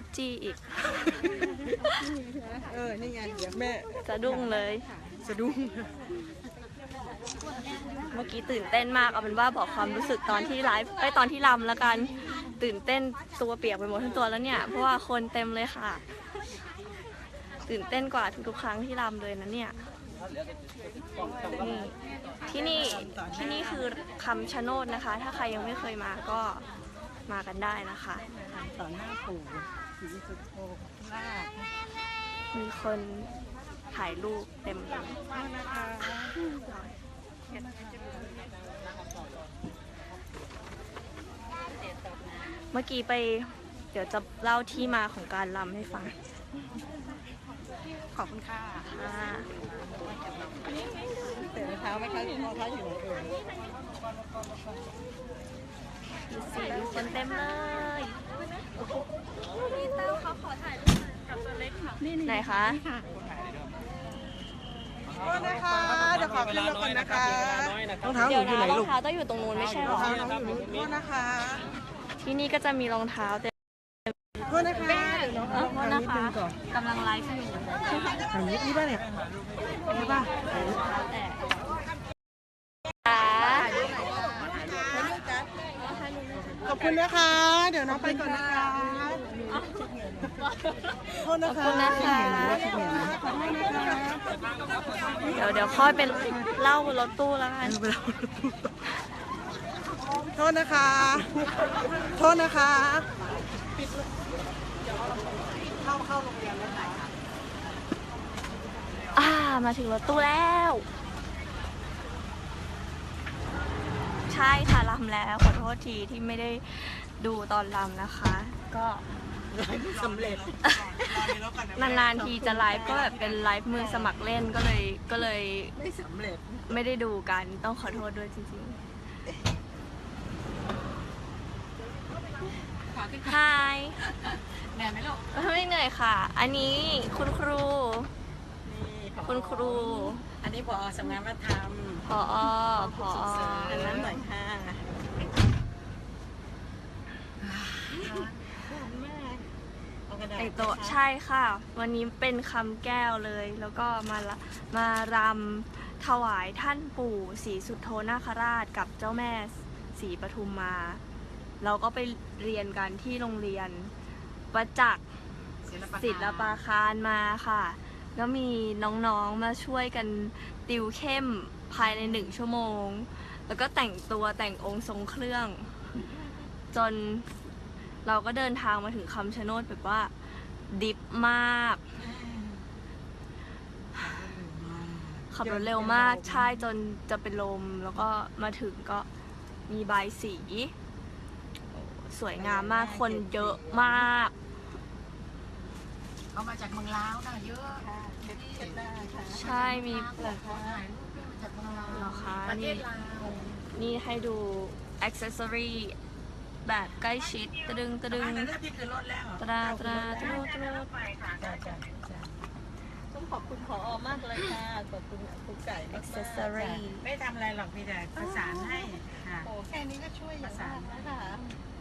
บจี้อีก เออ นี่ไงเดี๋ยวแม่สะดุ้งเลย สะดุ้ง เมื่อกี้ตื่นเต้นมาก เอาเป็นว่าบอกความรู้สึกตอนที่ไลฟ์ไอ้ยตอนที่ลำแล้วกัน ตื่นเต้นตัวเปียกไปหมดทั้งตัวแล้วเนี่ย เพราะว่าคนเต็มเลยค่ะ ตื่นเต้นกว่าทุกๆครั้งที่ลำเลยนะเนี่ยนี่ที่นี่ที่นี่คือคำชะโนดนะคะ ถ้าใครยังไม่เคยมาก็มากันได้นะคะต่อหน้าปู่ ศรีสุโธลาภมีคนถ่ายรูปเต็มเลยนะคะเมื่อกี้ไป เดี๋ยวจะเล่าที่มาของการลำให้ฟัง ขอบคุณค่ะอ่าเตะรอเท้าไหมคะรองเท้าอยู่ไหนเอ่ย ดูสิมีคนเต็มเลยไหนคะโทษนะคะเดี๋ยวขอขึ้นรถก่อนนะคะรองเท้าหเดี๋นูยวอยู่นะไหนรอลูงกเท้าต้องอยู่ตรงนู้นไม่ใช่หรรอองเท้าน้องอยู่นี่โทษนะคะที่นี่ก็จะมีรองเท้าแต่โทษนะคะเดี๋ยวน้องเออโทษนะนิดคะนึงก่อนกำลังไลฟ์อยู่ทางนี้นี่ป่ะเนี่ยนี่ป่ะแต่ค่ะ ขอบ คุณนะคะ เดี๋ยวน้องไปก่อนนะคะโทษนะคะขอบคุณนะคะขอบคุณนะคะเดี๋ยวเดี๋ยวค่อยเป็นเล่าบนรถตู้แล้วกันโทษนะคะ โทษนะคะเข้าเข้าโรงเรียนนะคะอ่ามาถึงรถตู้แล้ว ใช่ค่ะลำแล้วขอโทษทีที่ไม่ได้ดูตอนลำนะคะ ก็สำเร็จ นานๆทีจะไลฟ์ก็แบบเป็นไลฟ์มือสมัครเล่นก็เลยก็เลยไม่สำเร็จ ไม่ได้ดูกันต้องขอโทษด้วยจริงๆ Hi เหนื่อยไหมลูกไม่เหนื่อยค่ะ อันนี้คุณครูนี่คุณครู อันนี้พอสำนักวัฒนธรรมพอพออันนั้นหน่อยค่ะเอากระดาษแต่งตัวใช่ค่ะ วันนี้เป็นคำแก้วเลย แล้วก็มาละมารำถวายท่านปู่ศรีสุโธนาคราชกับเจ้าแม่ศรีปทุมมา เราก็ไปเรียนกันที่โรงเรียนประจักษ์ศิลปาคารมาค่ะ ก็มีน้องๆมาช่วยกันติวเข้มภายในหนึ่งชั่วโมง แล้วก็แต่งตัวแต่งองค์ทรงเครื่อง จนเราก็เดินทางมาถึงคำชะโนดแบบว่า ดิฟมากขับรถเร็วมากใช่จนจะเป็นลม แล้วก็มาถึงก็มีใบายสี สวยงามมากคนเยอะมาก เขามาจากเมืองลาวนะเยอะใช่มีถ่ายรูปด้วยมาจากเมืองลาวเหรอคะประเทนี่ศลาวนี่ให้ดูอ c เซสซอรีแบบใกล้ชิดตะดึงตะดึงอันนั้นพี่คือรถแล้วตราตราตราตราจ้าจ้าจ้าต้องขอบคุณผอมากเลยค่ะ ขอบคุณครูไก่อมากเซสซอรีไม่ทำอะไรหรอกพี่แต่ประสานให้ค่ะโอ้แค่นี้ก็ช่วยอย่างมากแล้วค่ะ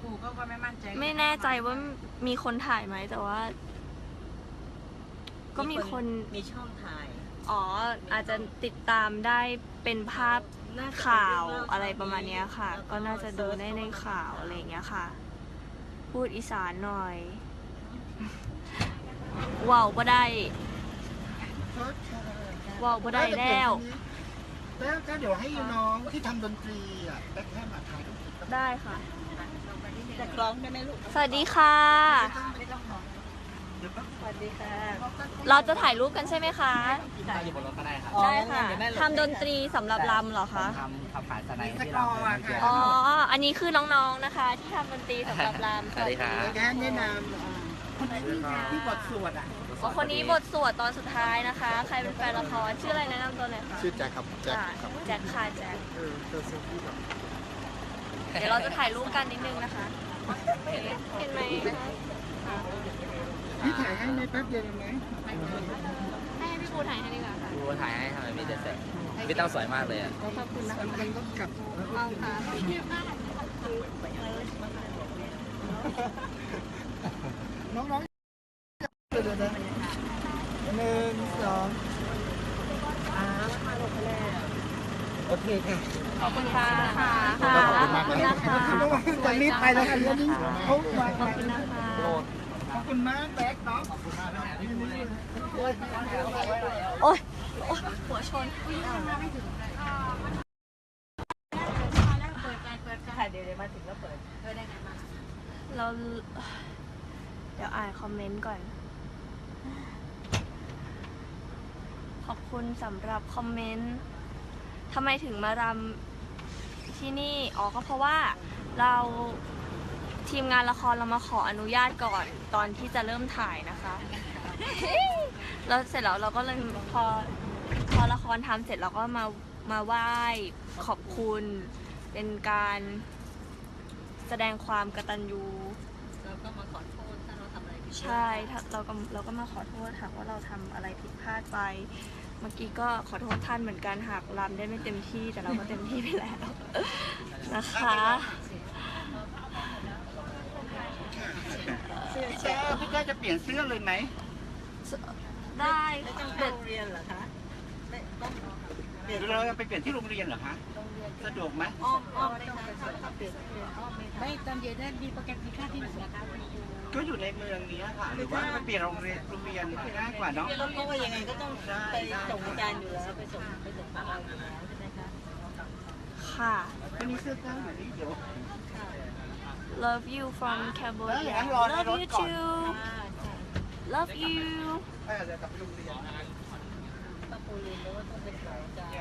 ครูก็ก็ไม่มั่นใจ ไม่แน่ใจว่ามีคนถ่ายไหมแต่ว่า ก็มีคน มีช่องถ่าย อ๋อ อาจจะติดตามได้เป็นภาพข่าวอะไรประมาณเนี้ยค่ะก็น่าจะดูได้ในข่าวอะไรอย่างเงี้ยค่ะ พูดอีสานหน่อยว้าวก็ได้ว้าวก็ได้แล้ว แล้วก็เดี๋ยวให้น้องที่ทำดนตรีอะแบ็คแฮมอะถ่ายรูปติดก็ได้ค่ะจะคล้องได้ไหมลูก สวัสดีค่ะสวัสดีค่ะ เราจะถ่ายรูปกันใช่ไหมคะได้อยู่บนรถก็ได้ครับได้ค่ะทำดนตรีสำหรับลำเหรอคะทำขับขายสไนมีสที่กเราอร์อะเมื่อกี้ค่ะอ๋อ อันนี้คือน้องๆนะคะ ที่ทำดนตรีสำหรับลำสวัสดีครับแกแนะนำอ่าคนไหนที่ที่บทสวดอะอ๋อคนนี้บทสวดตอนสุดท้ายนะคะ ใครเป็นแฟนละครชื่ออะไรแนะนำตัวหน่อยค่ะชื่อแจ็คครับแจ็คอ่าครับแจ็คค่ะแจ็คเออเธอเซลฟี่แบบเดี๋ยวเราจะถ่ายรูปกันนิดนึงนะคะ เห็นไหม พี่ถ่ายให้ในแป๊บเดียวเองไหมพี่ปูถ่ายให้ดีกว่าค่ะดูถ่ายให้ทำไมมีแต่แสงพี่ตั้งสวยมากเลยอะขอบคุณนะคะมันต้องกลับเอาค่ะน้องๆเดี๋ยวๆนะหนึ่งสองอ่าโอเคค่ะขอบคุณค่ะค่ะขอบคุณนะคะจะรีบไปแล้วกันเรื่องนี้เขามาขอบคุณนะคะขอบ คุณมากแบกเนาะขอบคุณมากนะโอ๊ยโอ๊ยหัวชนเราเดี๋ยวอ่านคอมเมนต์ก่อน ขอบคุณสำหรับคอมเมนต์ทำไมถึงมารำที่นี่ อ๋อ ก็เพราะว่าเรา ทีมงานละครเรามาขออนุญาตก่อนตอนที่จะเริ่มถ่ายนะคะ แล้วเสร็จแล้วเราก็เลยพอพอละครทำเสร็จเราก็มามาไหว้ขอบคุณ เป็นการแสดงความกตัญญู เราก็มาขอโทษถ้าเราทำอะไรผิดใช่ถ้าเราก็เราก็มาขอโทษหากว่าเราทำอะไรผิดพลาดไป เมื่อกี้ก็ขอโทษท่านเหมือนกันหากรำได้ไม่เต็มที่แต่เราก็เต็มที่ไปแล้ว นะคะ เจ้าพี่แก้จะเปลี่ยนเสื้อเลยไหมได้เด็ดเรียนเหรอคะเดี๋ยวเราจะไปเปลี่ยนที่โรงเรียนเหรอคะสะดวกไหมอ้อมอ้อมไม่ต้องเปลี่ยนไม่ตอนเย็นนั้นมีโปรแกรมกินข้าวที่ไหนนะคะก็อยู่ในเมืองนี้ค่ะหรือว่าไปเปลี่ยนโรงเรียนโรงเรียนง่ายกว่าเนาะเพราะว่ายังไงก็ต้องไปส่งอาจารย์อยู่แล้วไปส่งไปส่งบ้านเราอยู่แล้วใช่ไหมคะค่ะไม่มีเสื้อกล้ามแบบนี้เดี๋ยว love you from แล้ว Cambodia อย่างนั้นรอใน love รถ you ก่อน too love you ถ้าจะกลับไปโรงเรียนต้องปูเรียนแล้วว่าต้องไปขออาจารย์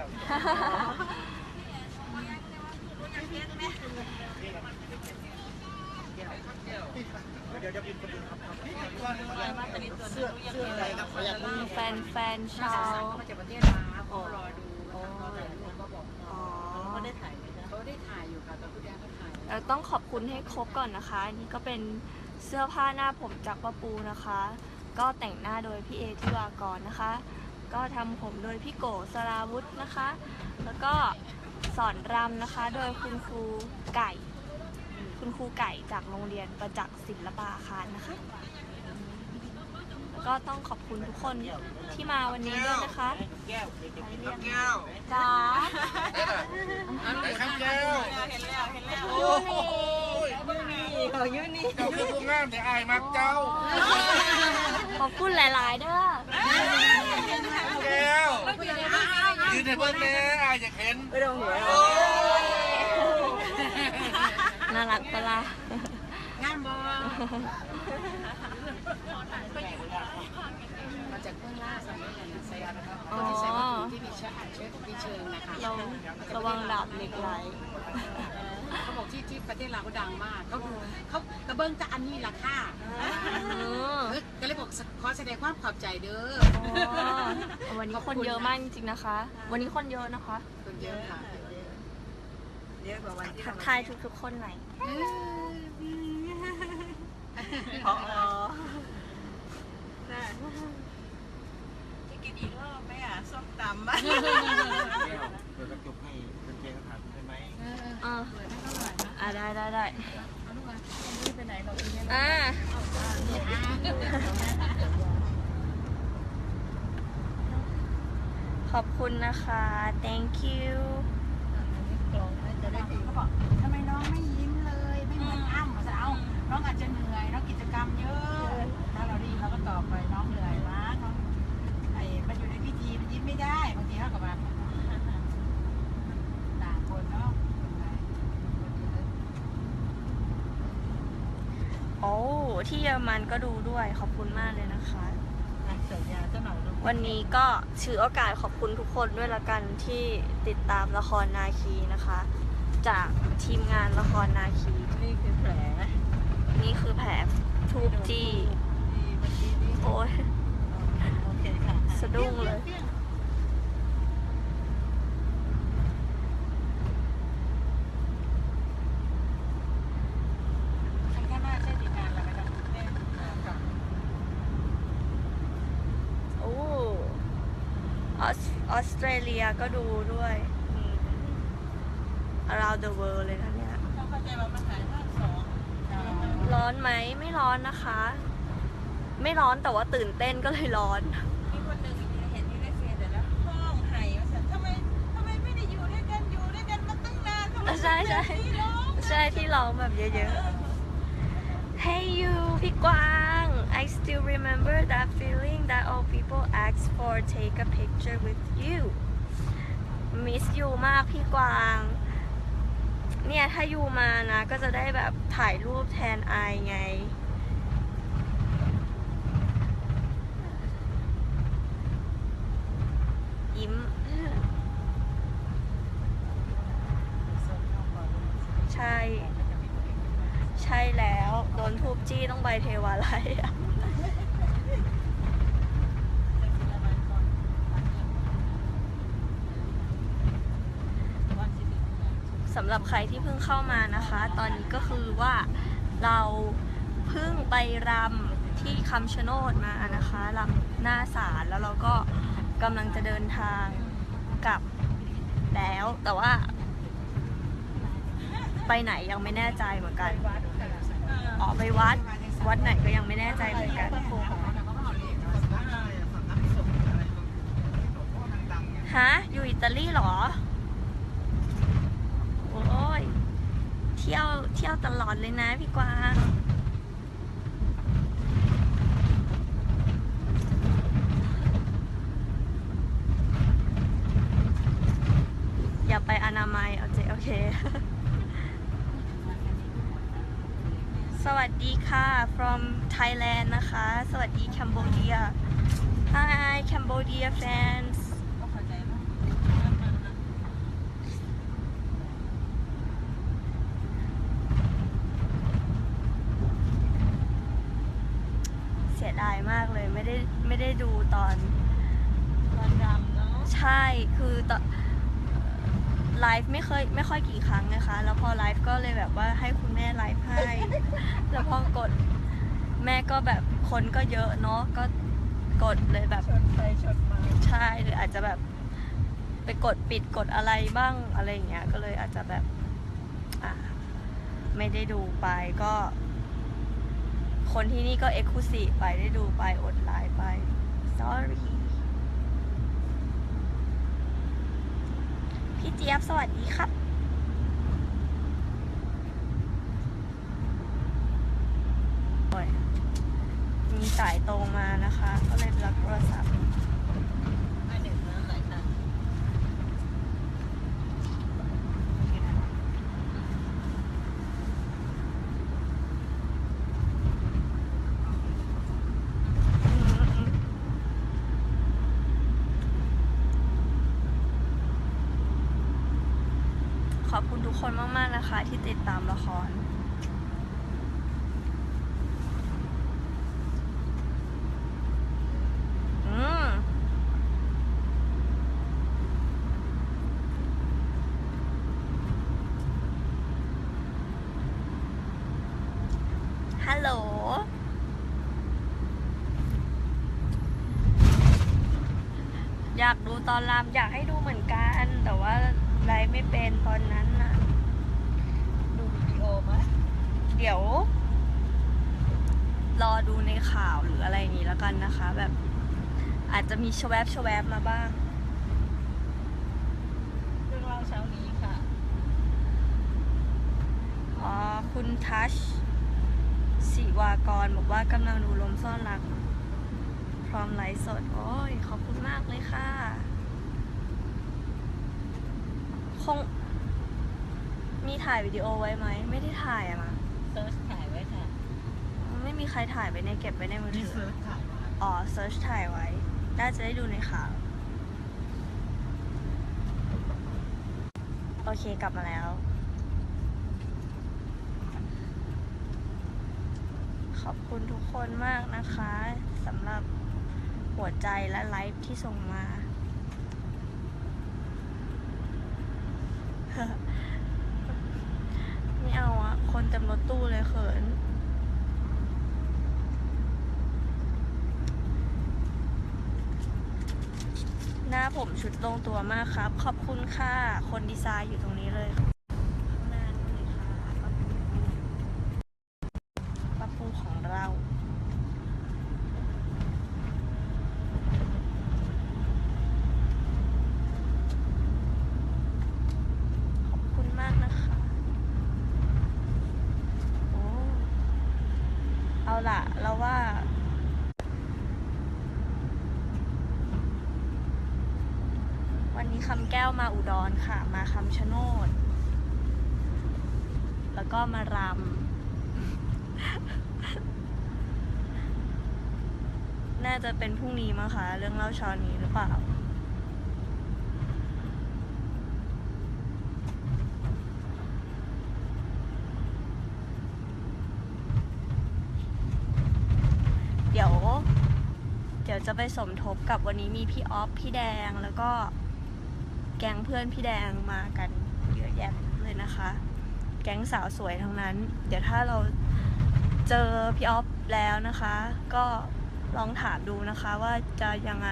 เดี๋ยวจะบินคนอื่นครับเสื้อเสื้ออะไรครับอยากรู้มีแฟนแฟนๆชาวมาจากประเทศลาวเขารอดูรอถ่ายรูปก็บอกอ๋อเขาได้ถ่าย เราต้องขอบคุณให้ครบก่อนนะคะอันนี้ก็เป็นเสื้อผ้าหน้าผมจากป้าปูนะคะ ก็แต่งหน้าโดยพี่เอทิวากรนะคะ ก็ทำผมโดยพี่โกสราวุธนะคะ แล้วก็สอนรำนะคะ โดยคุณครูไก่ คุณครูไก่จากโรงเรียนประจักษ์ศิลปาคารนะคะ ก็ต้องขอบคุณทุกคนที่มาวันนี้ด้วยนะคะแก้วแก้วจ้าข้าวแก้วเห็นแล้วเห็นแล้วโอ้ยนี่ของยูนี่เจ้าคือผู้งามแต่อายมักเจ้า ขอบคุณหลาย ๆ เด้อแก้วยืนในเบิ้งแม่อายอยากเห็นไปโรงหัวน่ารักปะล่ะงานบอ มาจากเบื้องล่างสมัยนั้นไซอันนะครับคนที่ใช้วัตถุที่มีเชื้ออัดเชื้อมีเชิงนะคะเราระวังดาบเหล็กไหลเขาบอกที่ที่ประเทศลาวเขาดังมากเขาเขากระเบื้องจะอันนี้ราคาอืมก็เลยบอกขอแสดงความขอบใจเด้ออ๋อวันนี้คนเยอะมากจริงๆนะคะ วันนี้คนเยอะนะคะ คนเยอะค่ะเยอะกว่าวันที่ทักทายทุกๆคนหน่อย พอจะกินอีกรอบไหมอะส้มตำเปิดกระจกให้เป็นเกงถามได้ไหมอ่าอ่าได้ได้ได้ไปไหนเราอีกอ่าขอบคุณนะคะ thank you จะได้เขาบอกทำไมน้องไม่ยิ้ม น้องอาจจะเหนื่อยน้องกิจกรรมเยอะถ้าเราดีเราก็ตอบไปน้องเหนื่อยมากน้องไอ้มันอยู่ในพิธีมันยิ้มไม่ได้บางทีเขากับมันต่างคนเนาะโอ้ที่เยอรมันก็ดูด้วยขอบคุณมากเลยนะคะเสียยาเจ้าหน่อยลูกวันนี้ก็ถือโอกาสขอบคุณทุกคนด้วยละกันที่ติดตามละครนาคีนะคะ จากทีมงานละครนาคี นี่คือแผล นี่คือแผลทูบจี้ที่เมื่อกี้นี้โอ้ยโอเคค่ะสะดุ้งเลยข้างหน้าใช่ดีงานเราไปทำแม่กับโอ้อสเตรเลียก็ดูด้วยอืม around the world เลยนะเนี่ย เขาเข้าใจว่ามันขายภาคสอง ร้อนไหมไม่ร้อนนะคะ ไม่ร้อนแต่ว่าตื่นเต้นก็เลยร้อน มีคนหนึ่งเห็นอยู่ในเฟซแต่ละห้องไห้ว่าฉันทำไมทำไมไม่ได้อยู่ด้วยกันอยู่ด้วยกันมาตั้งนานทำไมใช่ใช่ เป็นแบบนี้เนอะใช่ที่ร้องแบบเยอะๆ Hey you พี่กวาง I still remember that feeling that all people ask for take a picture with you miss you มากพี่กวาง เนี่ยถ้ายูมานะก็จะได้แบบถ่ายรูปแทนไอไง ยิ้ม ใช่ ใช่แล้ว โดนทูบจี้ต้องใบเทวาลัยอะ สำหรับใครที่เพิ่งเข้ามานะคะ ตอนนี้ก็คือว่าเราเพิ่งไปรำที่คำชะโนดมานะคะรำหน้าศาลแล้วเราก็กำลังจะเดินทางกลับแล้วแต่ว่า ไปไหนยังไม่แน่ใจเหมือนกันออกไปวัดวัดไหนก็ยังไม่แน่ใจเหมือนกัน ฮะ อยู่อิตาลีเหรอ โอ้ย เที่ยวเที่ยวตลอดเลยนะพี่กวางอย่าไปอนามัยโอเคโอเค สวัสดีค่ะ from Thailand นะคะ สวัสดี Cambodia Hi Cambodia fans ก็เข้าใจว่า เสียดาย มากเลย ไม่ได้ไม่ได้ดูตอนวันรำเนาะใช่คือตอนไลฟ์ไม่เคยไม่ค่อยกี่ครั้งนะคะ แล้วพอไลฟ์ก็เลยแบบว่าให้คุณแม่ไลฟ์ให้ แล้วพอกดแม่ก็แบบคนก็เยอะเนาะก็กดเลยแบบชนไปชนมาใช่หรืออาจจะแบบไปกดปิดกดอะไรบ้างอะไรอย่างเงี้ยก็เลยอาจจะแบบอะไม่ได้ดูไปก็ คนที่นี่ก็เอ็กซ์คลูซีฟไปได้ดูไปอดไลน์ไป sorry พี่เจี๊ยบสวัสดีครับ มีสายตรงมานะคะ ก็เลยรับโทรศัพท์ ไม่เด็กนะหลายตังค์ ขอบคุณทุกคนมาก ๆ นะคะ ที่ติดตามละคร อืม ฮัลโหล อยากดูตอนรำอยากให้ดูเหมือนกัน แต่ว่าไลฟ์ไม่เป็นตอนนั้นน่ะ ดูวิดีโอไหมเดี๋ยว รอดูในข่าวหรืออะไรอย่างนี้แล้วกันนะคะ แบบ อาจจะมีชวบชวบมาบ้างเรื่องเล่าเช้านี้ค่ะ อ๋อ คุณทัช ศิวากรบอกว่ากำลังดูลมซ่อนรัก พร้อมไลฟ์สด โอ้ย ขอบคุณมากเลยค่ะ คง มีถ่ายวิดีโอไว้ไหม ไม่ได้ถ่ายอะมั้งเซิร์ชถ่ายไว้ค่ะไม่มีใครถ่ายไว้ในเก็บไว้ในมือมีถือ เซิร์ชถ่ายมาอ๋อ เซิร์ชถ่ายไว้ น่าจะได้ดูในข่าว โอเค กลับมาแล้ว อบคุณทุกคนมากนะคะสำหรับหัวใจและไลฟ์ที่ส่งมา ไม่เอาอะคนเต็มรถตู้เลยเขินหน้าผมชุดลงตัวมากครับ ขอบคุณค่ะ คนดีไซน์อยู่ตรงนี้เลยข้างหน้านี่เลยค่ะป้าปูป้าปูของเรา ขอบคุณมากนะคะ โอ้ เอาล่ะ เราว่า วันนี้คำแก้ว มาอุดรค่ะ มาคำชะโนด แล้วก็มารำ น่าจะเป็นพรุ่งนี้มั้งคะ เรื่องเล่าช้านี้หรือเปล่า เดี๋ยว เดี๋ยวจะไปสมทบกับวันนี้มีพี่ออฟ พี่แดงแล้วก็ แก๊งเพื่อนพี่แดงมากันเยอะแยะเลยนะคะ แก๊งสาวสวยทั้งนั้น เดี๋ยวถ้าเราเจอพี่ออฟแล้วนะคะ ก็ลองถามดูนะคะว่าจะยังไง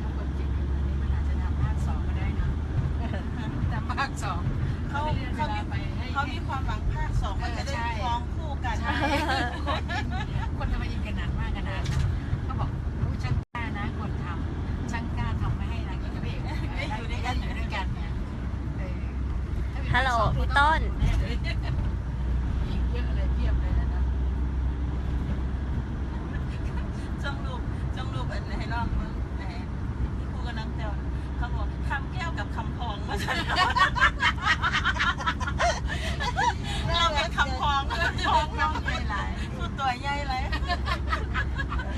ถ้าคนจิตอย่างนี้มันอาจจะทำภาคสองก็ได้นะทำภาคสอง เขา เลื่อนเว เขา ลา มี ไปให้ เขามีความหวังภาคสองมันจะได้ฟ้องคู่กัน ใช่คนทำไมยิงกันนานมากกันนานเขาบอกรู้ช่างกล้านะคนทำช่างกล้าทำไม่ให้นางกินกับเอกอยู่ด้วยกันอยู่ด้วยกันเนี่ยเออถ้ามี ฮัลโหล ภาคสอง พี่ ต้น อีกเยอะเลยเพียบเลยนะนะ จงรูปจงรูปอันให้ลองมึงแหมที่ครูกับน้องเตียวเขาบอกคำแก้วกับคำพองมาฉันเราเป็นคำพองคำพอง น้องใหญ่หลาย พูดตัวใหญ่เลย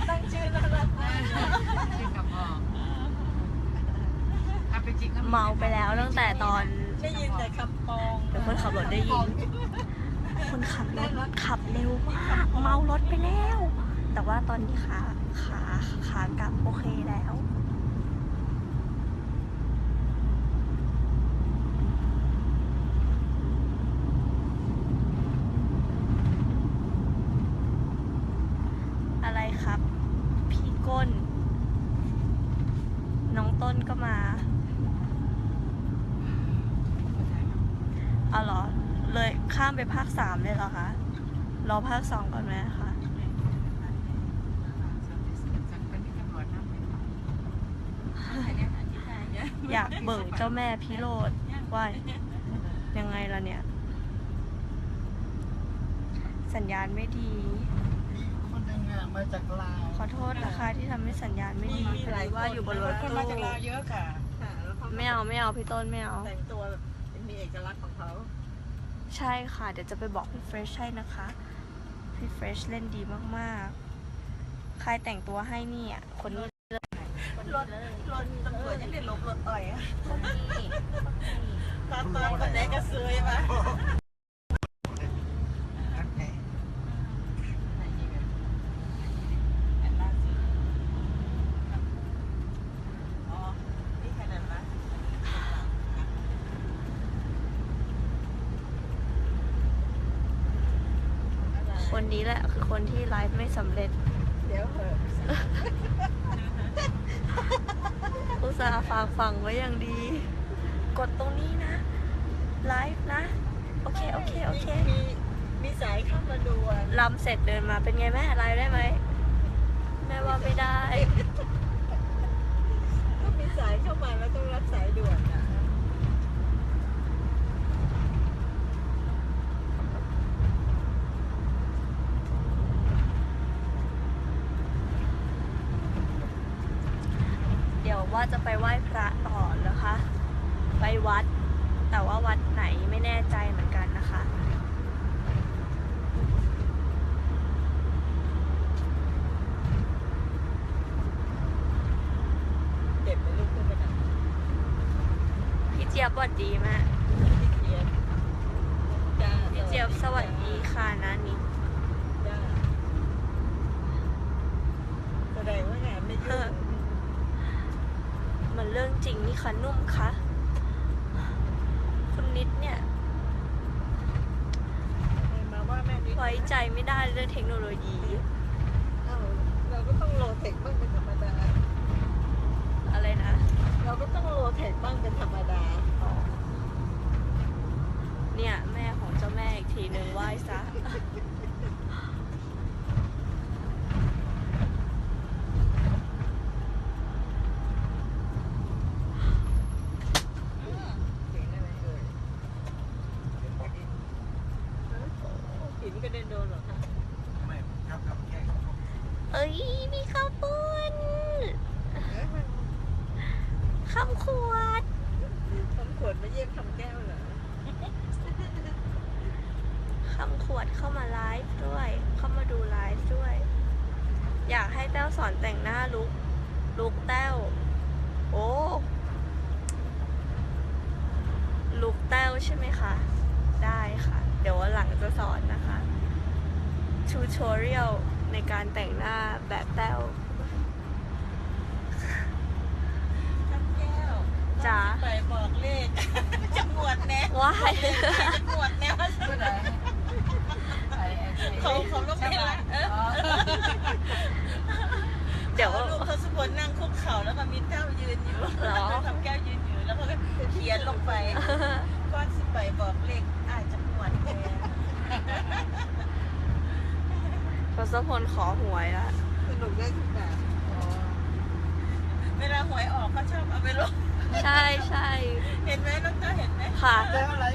ตั้งชื่อแล้วนะ ชื่อกับพ่อเอาไปจริงก็ เมาไปแล้วตั้งแต่ตอน ได้ยินแต่คำพอง เดี๋ยวคนขับรถได้ยิน คนขับรถขับเร็วมาก เมารถไปแล้ว แต่ว่าตอนนี้ขาขาขากลับโอเคแล้วอะไรครับพี่ก้นน้องต้นก็มาเอาเหรอ เลยข้ามไปภาคสามเลยเหรอคะ รอภาคสองก่อนไหมคะ อยากเบิกเจ้าแม่พิโรธว่ายังไงล่ะเนี่ย สัญญาณไม่ดีคนดังงานมาจากลาวขอโทษนะคะที่ทำให้สัญญาณไม่ดีพอดีว่าอยู่บนรถคนตู้มาจากลาวเยอะค่ะไม่เอาไม่เอาพี่ต้นไม่เอาแต่งตัวแบบมีเอกลักษณ์ของเขาใช่ค่ะ เดี๋ยวจะไปบอกพี่เฟรชให้นะคะ พี่เฟรชเล่นดีมากๆ ใครแต่งตัวให้เนี่ยคนนี้เลย รถรถตำรวจยังเรียนลบรถต่อยอะคนนี้ตอนตอนคนไหนก็ซื้อปะอ๋อนี่แค่นั้นปะคนนี้แหละคือคนที่ไลฟ์ไม่สำเร็จ เดี๋ยวเหอะ อุตส่าห์ฟังฟังไว้อย่างดี กดตรงนี้นะ ไลฟ์นะ โอเค โอเค โอเค มีมีสายเข้ามาดูอะลำเสร็จเดินมาเป็นไงแม่ไลฟ์ได้ไหม แม่ว่าไม่ได้ ก็มีสายเข้ามาแล้วต้องรับสายด่วนอะ เดี๋ย วว่าจะไปไหว้พระต่อนะคะ ไปวัด แต่ว่าวัดไหนไม่แน่ใจเหมือนกันนะคะ เด็ดไปลูกขึ้นไปหน่อยพี่เจี๊ยบสวัสดีแม่พี่เจี๊ยบจ้าพี่เจี๊ยบสวัสดีค่ะนะนิดจ้าแสดงว่างานไม่ยุ่งมัน เรื่องจริงนี่คะนุ่มคะคุณนิดเนี่ยมาว่าแม่นิดไว้ใจไม่ได้เรื่องเทคโนโลยีเอ้าเราก็ต้องโลเทคบ้างเป็นธรรมดา อะไรนะ เราก็ต้องโลเทคบ้างเป็นธรรมดา เนี่ย แม่ของเจ้าแม่อีกทีหนึ่งไหว้ซะ หินกระเด็นโดนเหรอคะ ไม่ครับครับแค่ เอ้ย มีข้าวปุ้นคำขวด ทำขวดมาเยี่ยมทำแก้วเหรอ คำขวดเข้ามาไลฟ์ด้วย เข้ามาดูไลฟ์ด้วย อยากให้แต้วสอนแต่งหน้าลุก ลุกแต้ว โอ้ ลุกแต้วใช่ไหมคะ ได้ค่ะ เดี๋ยววันหลัง จะสอนนะคะทูทอเรียลในการแต่งหน้าแบบแต้วทำแก้วจ๋าไปบอกเลขจะหมวดแน่ว้ายจะหมวดแน่ว่าพูดอะไรไอ้ไอ้ไอ้เขาเขาต้องเป็นละเอออ๋อเดี๋ยวลูกเขาสุพลนั่งคุกเข่าแล้วก็มีแก้วยืนอยู่เหรอทำแก้วยืนอยู่แล้วเขาก็เขียนลงไปก้อนสิไปบอกเลขอาจจะหมวดแน่ ทศพลขอหวยละสนุกได้ทุกแบบเวลาหวยออกเขาชอบเอาไปลง ใช่ใช่เห็นไหมน้องเต้าเห็นไหมค่ะ แล้วอะไร